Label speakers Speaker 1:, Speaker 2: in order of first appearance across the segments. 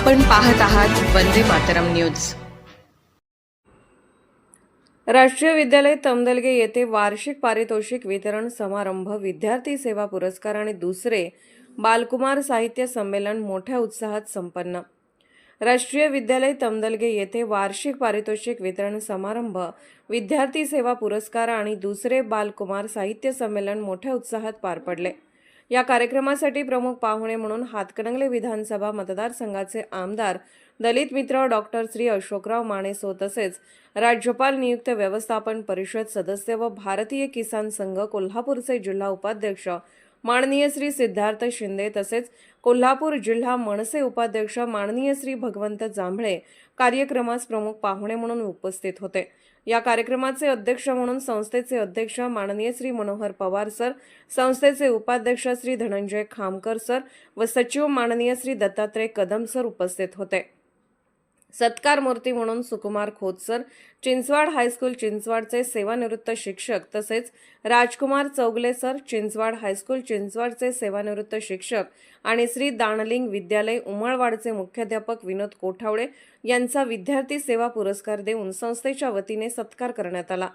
Speaker 1: आपण पाहत आहात वंदे मातरम न्यूज.
Speaker 2: राष्ट्रीय विद्यालय तमदलगे येथे वार्षिक पारितोषिक वितरण समारंभ विद्यार्थी सेवा पुरस्कार आणि दुसरे बालकुमार साहित्य संमेलन मोठ्या उत्साहात संपन्न. राष्ट्रीय विद्यालय तमदलगे येथे वार्षिक पारितोषिक वितरण समारंभ विद्यार्थी सेवा पुरस्कार आणि दुसरे बालकुमार साहित्य संमेलन मोठ्या उत्साहात पार पडले. या कार्यक्रमासाठी प्रमुख पाहुणे म्हणून हातकणंगले विधानसभा मतदारसंघाचे आमदार दलित मित्र डॉक्टर श्री अशोकराव मानेसो तसेच राज्यपाल नियुक्त व्यवस्थापन परिषद सदस्य व भारतीय किसान संघ कोल्हापूरचे जिल्हा उपाध्यक्ष माननीय श्री सिद्धार्थ शिंदे तसेच कोल्हापूर जिल्हा मनसे उपाध्यक्ष माननीय श्री भगवंत जांभळे कार्यक्रमास प्रमुख पाहुणे म्हणून उपस्थित होते. या कार्यक्रमाचे अध्यक्ष म्हणून संस्थेचे अध्यक्ष माननीय श्री मनोहर पवार सर संस्थेचे उपाध्यक्ष श्री धनंजय खामकर सर व सचिव माननीय श्री दत्तात्रय कदम सर उपस्थित होते. सत्कार मूर्ती म्हणून सुकुमार खोतसर चिंचवाड हायस्कूल चिंचवाडचे सेवानिवृत्त शिक्षक तसेच Rajkumar Chougule sir Chinchwad high school चिंचवाडचे सेवानिवृत्त शिक्षक आणि श्री दानलिंग विद्यालय उमळवाडचे मुख्याध्यापक विनोद कोठावळे यांचा विद्यार्थी सेवा पुरस्कार देऊन संस्थेच्या वतीने सत्कार करण्यात आला.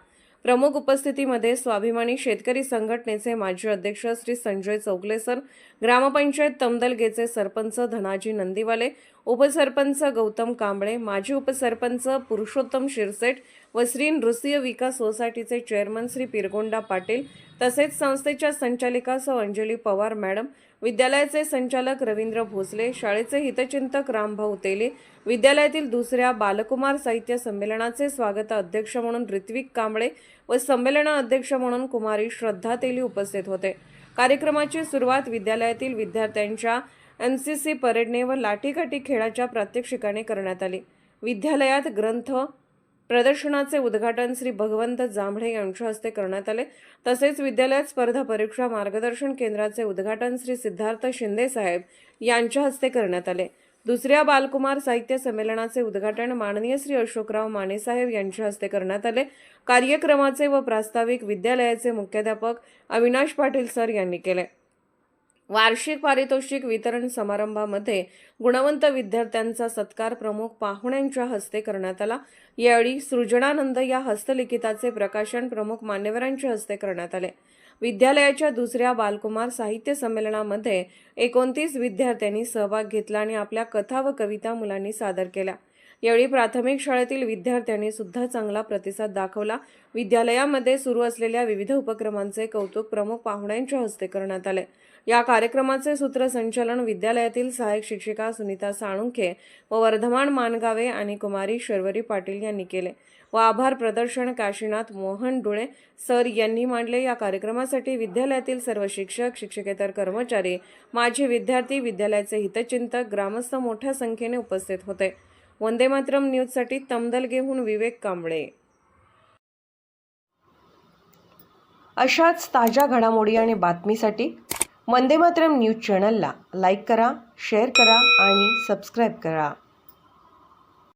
Speaker 2: प्रमुख उपस्थितीमध्ये स्वाभिमानी शेतकरी संघटनेचे माजी अध्यक्ष श्री संजय चौगले सर ग्रामपंचायत तमदलगेचे सरपंच धनाजी नंदीवाले उपसरपंच गौतम कांबळे माजी उपसरपंच पुरुषोत्तम शिरसेट व श्री नृसिंह विकास सोसायटीचे चेअरमन श्री पिरगोंडा पाटील तसेच संस्थेच्या संचालिका सौ अंजली पवार मॅडम विद्यालयाचे संचालक रवींद्र भोसले शाळेचे हितचिंतक रामभाऊ तेले विद्यालयातील दुसऱ्या बालकुमार साहित्य संमेलनाचे स्वागत अध्यक्ष म्हणून ऋत्विक कांबळे व संमेलन अध्यक्ष म्हणून कुमारी श्रद्धा तेली उपस्थित होते. कार्यक्रमाची सुरुवात विद्यालयातील विद्यार्थ्यांच्या एन सी सी परेडने व लाठीकाठी खेळाच्या प्रात्यक्षिकाने करण्यात आली. विद्यालयात ग्रंथ प्रदर्शनाचे उद्घाटन श्री भगवंत जांभळे यांच्या हस्ते करण्यात आले. तसेच विद्यालयात स्पर्धा परीक्षा मार्गदर्शन केंद्राचे उद्घाटन श्री सिद्धार्थ शिंदे साहेब यांच्या हस्ते करण्यात आले. दुसऱ्या बालकुमार साहित्य संमेलनाचे उद्घाटन माननीय श्री अशोकराव मानेसाहेब यांच्या हस्ते करण्यात आले. कार्यक्रमाचे व प्रास्ताविक विद्यालयाचे मुख्याध्यापक अविनाश पाटील सर यांनी केले. वार्षिक पारितोषिक वितरण समारंभामध्ये गुणवंत विद्यार्थ्यांचा सत्कार प्रमुख पाहुण्यांच्या हस्ते करण्यात आला. यावेळी सृजनानंद या हस्तलिखिताचे प्रकाशन प्रमुख मान्यवरांच्या हस्ते करण्यात आले. विद्यालयाच्या दुसऱ्या बालकुमार साहित्य संमेलनामध्ये एकोणतीस विद्यार्थ्यांनी सहभाग घेतला आणि आपल्या कथा व कविता मुलांनी सादर केल्या. यावेळी प्राथमिक शाळेतील विद्यार्थ्यांनी सुद्धा चांगला प्रतिसाद दाखवला. विद्यालयामध्ये सुरू असलेल्या विविध उपक्रमांचे कौतुक प्रमुख पाहुण्यांच्या हस्ते करण्यात आले. या कार्यक्रमाचे सूत्रसंचालन विद्यालयातील सहाय्यक शिक्षिका सुनीता साळुंखे व वर्धमान मानगावे आणि कुमारी शर्वरी पाटील यांनी केले व आभार प्रदर्शन काशीनाथ मोहन डुळे सर यांनी मांडले. या कार्यक्रमासाठी विद्यालयातील सर्व शिक्षक शिक्षकेतर कर्मचारी माजी विद्यार्थी विद्यालयाचे हितचिंतक ग्रामस्थ मोठ्या संख्येने उपस्थित होते. वंदे मातरम न्यूजसाठी घेऊन विवेक कांबळे. अशाच ताज्या घडामोडी आणि बातमीसाठी वंदे मातरम न्यूज चॅनलला लाईक करा शेअर करा आणि सबस्क्राईब करा.